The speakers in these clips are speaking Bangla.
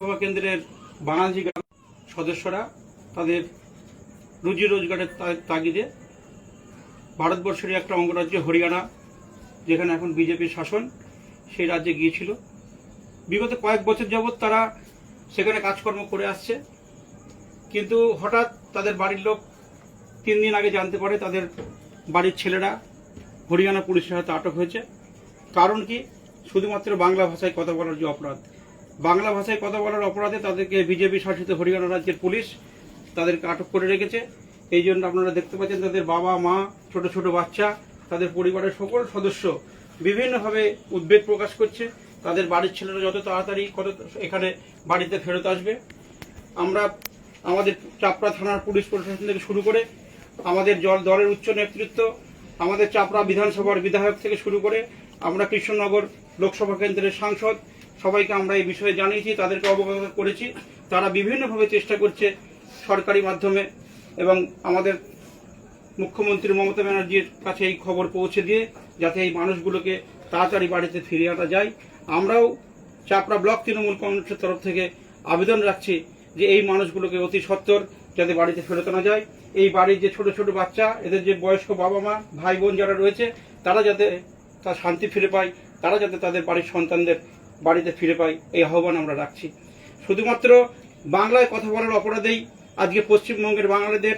সভা কেন্দ্রের গ্রাম সদস্যরা তাদের রুজি রোজগারের তাগিদে ভারতবর্ষের একটা অঙ্গরাজ্য হরিয়ানা, যেখানে এখন বিজেপির শাসন, সেই রাজ্যে গিয়েছিল। বিগত কয়েক বছর যাবৎ তারা সেখানে কাজকর্ম করে আসছে। কিন্তু হঠাৎ তাদের বাড়ির লোক তিন দিন আগে জানতে পারে তাদের বাড়ির ছেলেরা হরিয়ানা পুলিশের হাতে আটক হয়েছে। কারণ কি? শুধুমাত্র বাংলা ভাষায় কথা বলার যে অপরাধ বাংলা ভাষায় কথা বলার অপরাধে তাদেরকে বিজেপি শাসিত হরিয়ানা রাজ্যের পুলিশ তাদেরকে আটক করে রেখেছে। এই জন্য আপনারা দেখতে পাচ্ছেন তাদের বাবা, মা, ছোট ছোট বাচ্চা, তাদের পরিবারের সকল সদস্য বিভিন্নভাবে উদ্বেগ প্রকাশ করছে। তাদের বাড়ির ছেলেরা যত তাড়াতাড়ি কত এখানে বাড়িতে ফেরত আসবে। আমরা আমাদের চাপড়া থানার পুলিশ প্রশাসন থেকে শুরু করে আমাদের জল দলের উচ্চ নেতৃত্ব, আমাদের চাপড়া বিধানসভার বিধায়ক থেকে শুরু করে আমরা কৃষ্ণনগর লোকসভা কেন্দ্রের সাংসদ সবাইকে আমরা এই বিষয়ে জানিয়েছি, তাদেরকে অবগত করেছি। তারা বিভিন্নভাবে চেষ্টা করছে সরকারি মাধ্যমে এবং আমাদের মুখ্যমন্ত্রী মমতা ব্যানার্জির কাছে এই খবর পৌঁছে দিয়ে যাতে এই মানুষগুলোকে তাড়াতাড়ি বাড়িতে ফিরিয়ে আনা যায়। আমরাও চাপড়া ব্লক তৃণমূল কংগ্রেসের তরফ থেকে আবেদন রাখছি যে এই মানুষগুলোকে অতি সত্বর যাতে বাড়িতে ফেরত আনা যায়। এই বাড়ির যে ছোট ছোট বাচ্চা, এদের যে বয়স্ক বাবা মা, ভাই বোন যারা রয়েছে, তারা যাতে তার শান্তি ফিরে পায়, তারা যাতে তাদের বাড়ির সন্তানদের বাড়িতে ফিরে পাই এই আহ্বান আমরা রাখছি। শুধুমাত্র বাংলায় কথা বলার অপরাধেই আজকে পশ্চিমবঙ্গের বাঙালিদের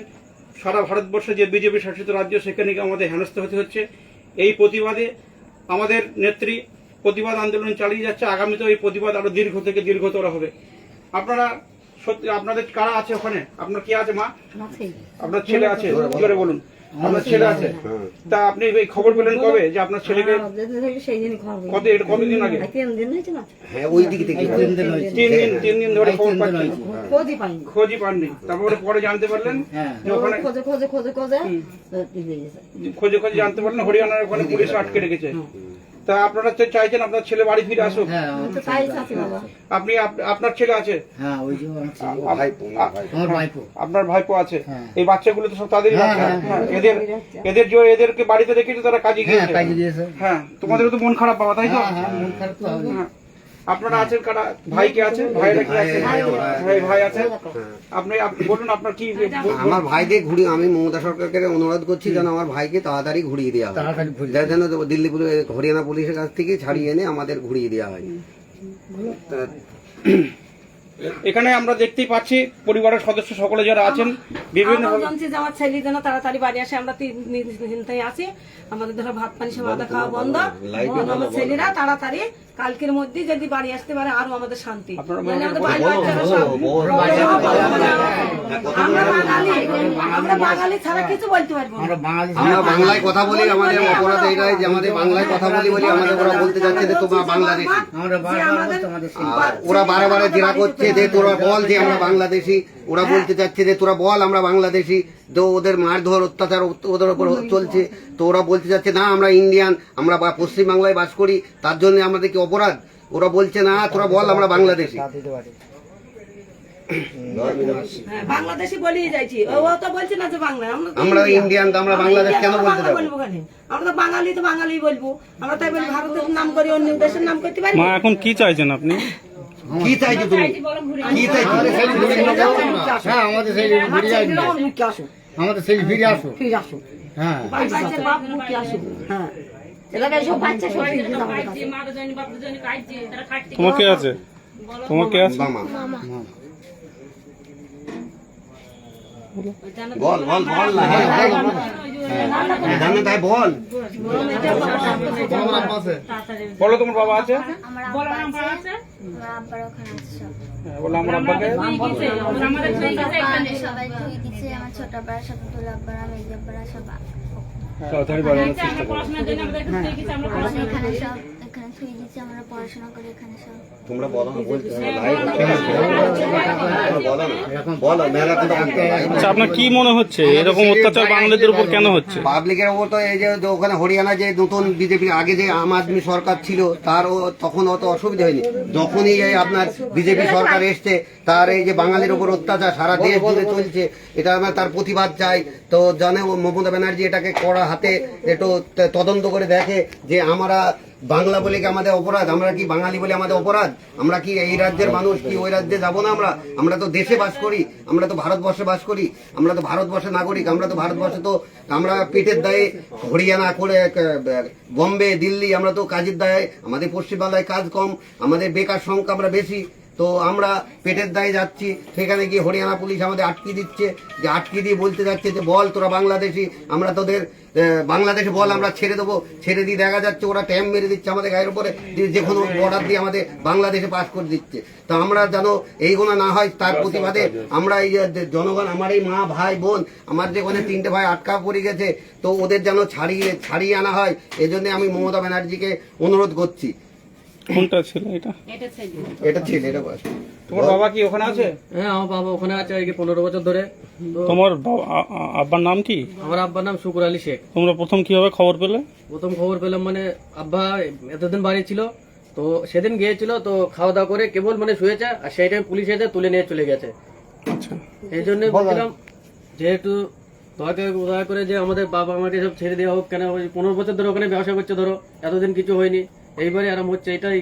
সারা ভারতবর্ষে যে বিজেপি শাসিত রাজ্য সেখানে গিয়ে আমাদের হেনস্থ হতে হচ্ছে। এই প্রতিবাদে আমাদের নেত্রী প্রতিবাদ আন্দোলন চালিয়ে যাচ্ছে। আগামীতেও এই প্রতিবাদ আরও দীর্ঘ থেকে দীর্ঘতর হবে। আপনারা সত্যি আপনাদের কারা আছে ওখানে? আপনার কি আছে মা? আপনার ছেলে আছে? জোরে বলুন? আপনার ছেলে আছে। তা আপনি এই খবর পেলেন কবে? যে আপনার ছেলেকে সেই দিন খবর কত এটা কতদিন আগে? তিন দিন হ্যাঁ ওই দিক থেকে। তিন দিন তিন দিন ধরে খবর পাচ্ছেন। খোঁজই পাইনি। খোঁজই পাননি। তারপরে পরে জানতে পারলেন যে ওখানে খোঁজে খোঁজে খোঁজে হয়ে। খোঁজে খোঁজে জানতে পারলেন হরিয়ানার ওখানে পুলিশ আটকে রেখেছে। তা আপনারা তো চাইছেন আপনার ছেলে বাড়ি ফিরে আসুক। হ্যাঁ বাবা। আপনি আপনার ছেলে আছে? হ্যাঁ আপনার ভাইপো আছে? হ্যাঁ। এই বাচ্চাগুলো তো সব তাদেরই হ্যাঁ, বাচ্চা। হ্যাঁ, হ্যাঁ, এদের এদের যে এদেরকে বাড়িতে রেখেছে তারা কাজে হ্যাঁ গিয়েছে। হ্যাঁ তোমাদেরও তো মন খারাপ বাবা তাই তো? হ্যাঁ হ্যাঁ মন খারাপ হ্যাঁ। আপনারা আছেন কারা? ভাই কে আছে ভাইরা কি আছে ভাই, ভাই ভাই। আছে আপনি বলুন আপনার কি আমার ভাইকে ঘুরি আমি মমতা সরকারকে অনুরোধ করছি যেন আমার ভাইকে তাড়াতাড়ি ঘুরিয়ে দেওয়া হয়। যেন যার জন্য দিল্লি পুলিশ হরিয়ানা পুলিশের কাছ থেকে ছাড়িয়ে এনে আমাদের ঘুরিয়ে দেওয়া হয়। এখানে আমরা দেখতেই পাচ্ছি পরিবারের সদস্য সকলে যারা আছেন বিভিন্ন আমরা জানছি যে আমার ছেলে যেন তাড়াতাড়ি বাড়ি আসে আমরা তিন দিন চিন্তায় আছি। আমাদের ধরো ভাত পানি সব আদা খাওয়া বন্ধ। আমার ছেলেরা তাড়াতাড়ি কালকের মধ্যে যদি বাড়ি আসতে পারে আরও আমাদের শান্তি। আমাদের বাড়ি আমরা আমরা বাঙালি ছাড়া কিছু বলতে পারব আমরা বাঙালি আমরা বাংলায় কথা বলি আমাদের অপরাধ এইটাই যে আমাদের বাংলায় কথা বলি বলি আমাদের ওরা বলতে যাচ্ছে যে তোমরা বাংলাদেশি। আর ওরা বারে বারে জেরা করছে যে তোরা বল যে আমরা বাংলাদেশি। ওরা বলতে চাচ্ছে যে তোরা বল আমরা বাংলাদেশি। তো ওদের মারধর অত্যাচার ওদের উপর চলছে। তো ওরা বলতে চাচ্ছে না আমরা ইন্ডিয়ান আমরা বা- পশ্চিম বাংলায় বাস করি। তার জন্য আমাদের কি অপরাধ? ওরা বলছে না তোরা বল আমরা বাংলাদেশি। হ্যাঁ, বাংলাদেশি বলেই যাইছি। ও ও তো বলছে না যে বাংলা। আমরা ইন্ডিয়ান। আমরা আমরা বাংলাদেশ কেন বলতে বাংলা যাব? বলব কেন? আমরা তো বাঙালি তো বাঙালি বলব। আমরা তাই বলি ভারতের নাম করি অন্য দেশের নাম করতে পারি? মা এখন কি চাইছেন আপনি? কি চাইছো তুমি? কি চাইছো? হ্যাঁ আমাদের সেই ফিরে আসো আমাদের সেই ফিরে আসো হ্যাঁ। বাপ মুখে আসুক? হ্যাঁ। এলাকায় সব বাচ্চা সব ফিরে দিন আমাদের কাছে। তোমার কে আছে? তোমার কে আছে? মামা। বল বল বল না। জানে তাই বল। বলো তোমার বাবা আছে? আমার আমার আছে হ্যাঁ, বলো আমার আব্বাকে সবাই ধুই দিচ্ছে আমার ছোট আব্বার সাথে দুল আব্বারা মেজি সব এখানে সব। এখানে ধুই দিচ্ছে আমরা পড়াশোনা করি এখানে সব তোমরা বলো না বলতে লাইভ বলো না বলো মেলা তো আচ্ছা আপনার কি মনে হচ্ছে এরকম অত্যাচার বাঙালিদের উপর কেন হচ্ছে পাবলিকের ওপর তো এই যে যে ওখানে হরিয়ানা যে নতুন বিজেপি আগে যে আম আদমি সরকার ছিল তার তখন অত অসুবিধা হয়নি যখনই এই আপনার বিজেপি সরকার এসছে তার এই যে বাঙালির উপর অত্যাচার সারা দেশ জুড়ে চলছে এটা আমরা তার প্রতিবাদ চাই তো জানে ও মমতা ব্যানার্জি এটাকে কড়া হাতে একটু তদন্ত করে দেখে যে আমরা বাংলা বলে কি আমাদের অপরাধ? আমরা কি বাঙালি বলে আমাদের অপরাধ? আমরা কি এই রাজ্যের মানুষ? কি ওই রাজ্যে যাব না আমরা? আমরা তো দেশে বাস করি, আমরা তো ভারতবর্ষে বাস করি, আমরা তো ভারতবর্ষের নাগরিক, আমরা তো ভারতবর্ষে তো, আমরা পেটের দায়ে হরিয়ানা করে বম্বে, দিল্লি, আমরা তো কাজের দায়ে, আমাদের পশ্চিমবাংলায় কাজ কম, আমাদের বেকার সংখ্যা আমরা বেশি। তো আমরা পেটের দায়ে যাচ্ছি সেখানে গিয়ে হরিয়ানা পুলিশ আমাদের আটকে দিচ্ছে। যে আটকে দিয়ে বলতে যাচ্ছে যে বল তোরা বাংলাদেশি আমরা তোদের বাংলাদেশে বল আমরা ছেড়ে দেবো ছেড়ে দিয়ে দেখা যাচ্ছে ওরা ট্যাম মেরে দিচ্ছে আমাদের গায়ের উপরে যে কোনো বর্ডার দিয়ে আমাদের বাংলাদেশে পাস করে দিচ্ছে। তো আমরা যেন এইগুলো না হয় তার প্রতিবাদে আমরা এই যে জনগণ আমার এই মা ভাই বোন আমার যে ওখানে তিনটে ভাই আটকা পড়ে গেছে তো ওদের যেন ছাড়িয়ে ছাড়িয়ে আনা হয় এই আমি মমতা ব্যানার্জিকে অনুরোধ করছি। কোনটা ছিল এটা? এটা ছিল। এটা বয়স। তোমার বাবা কি ওখানে আছে? হ্যাঁ আমার বাবা ওখানে আছে আজকে পনেরো বছর ধরে। তোমার বাবা- আ- আ- আব্বার নাম কি? আমার আব্বার নাম শুকুর আলী শেখ। তোমরা প্রথম কীভাবে খবর পেলে? প্রথম খবর পেলাম মানে আব্বা এতদিন বাড়ি ছিল তো সেদিন গিয়েছিল তো খাওয়া দাওয়া করে কেবল মানে শুয়েছে আর সেই টাইম পুলিশ এসে তুলে নিয়ে চলে গেছে। আচ্ছা। এই জন্য বলছিলাম যেহেতু দয়া দয়া করে যে আমাদের বাবা আমাকে সব ছেড়ে দেওয়া হোক কেন? ওই পনেরো বছর ধরে ওখানে ব্যবসা করছে ধরো এতদিন কিছু হয়নি। এইবারে আরাম হচ্ছে এটাই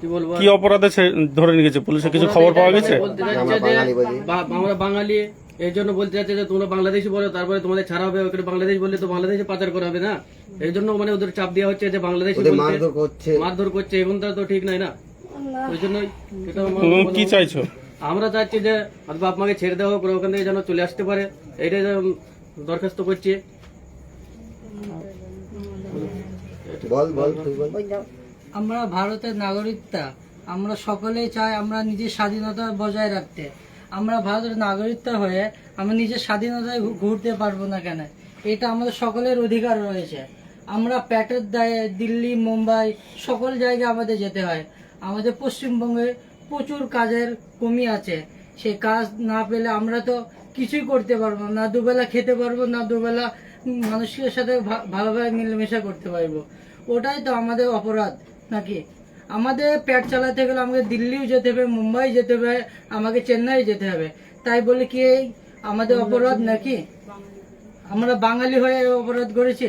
কি বলব কি অপরাধে ধরে নিয়ে গেছে? পুলিশে কিছু খবর পাওয়া গেছে? বলতে যে বা- আমরা বাঙালি এই জন্য বলতে যাচ্ছে যে তোমরা বাংলাদেশি বলো তারপরে তোমাদের ছাড়া হবে ওখানে বাংলাদেশ বললে তো বাংলাদেশে পাচার করা হবে না। এই জন্য মানে ওদের চাপ দেওয়া হচ্ছে যে বাংলাদেশি ওদের বলতে মারধর করছে। মারধর করছে এখন তো ঠিক নাই না। ওই জন্য এটা আমার তুমি কি চাইছো? আমরা চাচ্ছি যে বাপ মাকে ছেড়ে দেওয়া হোক ওরা ওখান থেকে যেন চলে আসতে পারে। এইটাই তো দরখাস্ত করছি। বল বল তুই বল। আমরা ভারতের নাগরিকতা, আমরা সকলেই চাই আমরা নিজের স্বাধীনতা বজায় রাখতে। আমরা ভারতের নাগরিকতা হয়ে আমরা নিজের স্বাধীনতায় ঘুরতে পারব না কেন? এটা আমাদের সকলের অধিকার রয়েছে। আমরা প্যাটের দায়ে দিল্লি, মুম্বাই সকল জায়গায় আমাদের যেতে হয়। আমাদের পশ্চিমবঙ্গে প্রচুর কাজের কমি আছে। সে কাজ না পেলে আমরা তো কিছুই করতে পারব না। দুবেলা খেতে পারব, না দুবেলা মানুষের সাথে ভালোভাবে মিলেমিশা করতে পারব। ওটাই তো আমাদের অপরাধ। নাকি? আমাদের পেট চালাতে গেলে আমাকে দিল্লিও যেতে হবে, মুম্বাই যেতে হবে, আমাকে চেন্নাই যেতে হবে। তাই বলে কি আমাদের অপরাধ নাকি? আমরা বাঙালি হয়ে অপরাধ করেছি।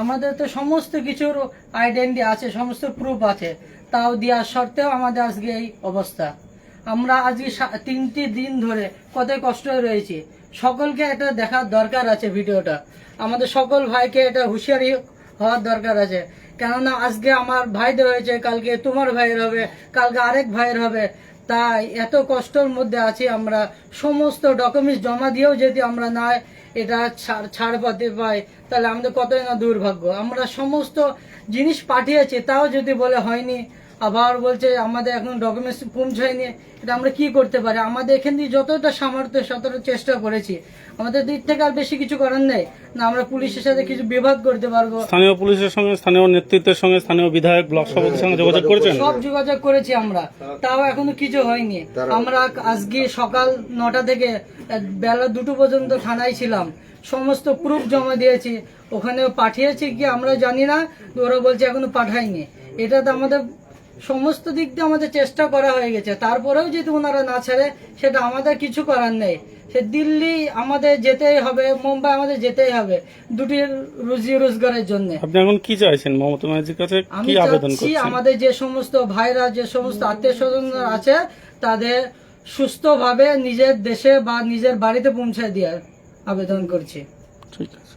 আমাদের তো সমস্ত কিছুর আইডেন্টি আছে, সমস্ত প্রুফ আছে। তাও দেওয়ার সত্ত্বেও আমাদের আজকে এই অবস্থা। আমরা আজকে তিনটি দিন ধরে কত কষ্ট রয়েছি। সকলকে এটা দেখার দরকার আছে ভিডিওটা। আমাদের সকল ভাইকে এটা হুঁশিয়ারি হওয়ার দরকার আছে। কেননা আজকে আমার ভাইদের হয়েছে, কালকে তোমার ভাইয়ের হবে, কালকে আরেক ভাইয়ের হবে। তাই এত কষ্টর মধ্যে আছি আমরা। সমস্ত ডকুমেন্টস জমা দিয়েও যদি আমরা না এটা ছাড় ছাড় পাতে পাই, তাহলে আমাদের কতই না দুর্ভাগ্য। আমরা সমস্ত জিনিস পাঠিয়েছি, তাও যদি বলে হয়নি আবার বলছে আমাদের এখন ডকুমেন্টস পৌঁছায়নি এটা আমরা কি করতে পারি? আমাদের এখান দিয়ে যতটা সামর্থ্য ততটা চেষ্টা করেছি। আমাদের দিক থেকে আর বেশি কিছু করার নেই। না আমরা পুলিশের সাথে কিছু বিভাগ করতে পারব। স্থানীয় পুলিশের সঙ্গে স্থানীয় নেতৃত্বের সঙ্গে স্থানীয় বিধায়ক ব্লক সভাপতির সঙ্গে যোগাযোগ করেছেন? সব যোগাযোগ করেছি আমরা। তাও এখনও কিছু হয়নি। আমরা আজকে সকাল নটা থেকে বেলা দুটো পর্যন্ত থানায় ছিলাম। সমস্ত প্রুফ জমা দিয়েছি। ওখানে পাঠিয়েছি কি আমরা জানি না। ওরা বলছে এখনও পাঠায়নি। এটা তো আমাদের সমস্ত দিক দিয়ে আমাদের চেষ্টা করা হয়ে গেছে। তারপরেও যদি ওনারা না ছাড়ে সেটা আমাদের কিছু করার নেই। সে দিল্লি আমাদের যেতেই হবে মুম্বাই আমাদের যেতেই হবে দুটি রুজি রোজগারের জন্য। আপনি এখন কি চাইছেন? মমতা ব্যানার্জির কাছে আমি কি আবেদন করছেন? আমাদের যে সমস্ত ভাইরা যে সমস্ত আত্মীয় স্বজন আছে তাদের সুস্থভাবে নিজের দেশে বা নিজের বাড়িতে পৌঁছে দেওয়ার আবেদন করছি। ঠিক আছে।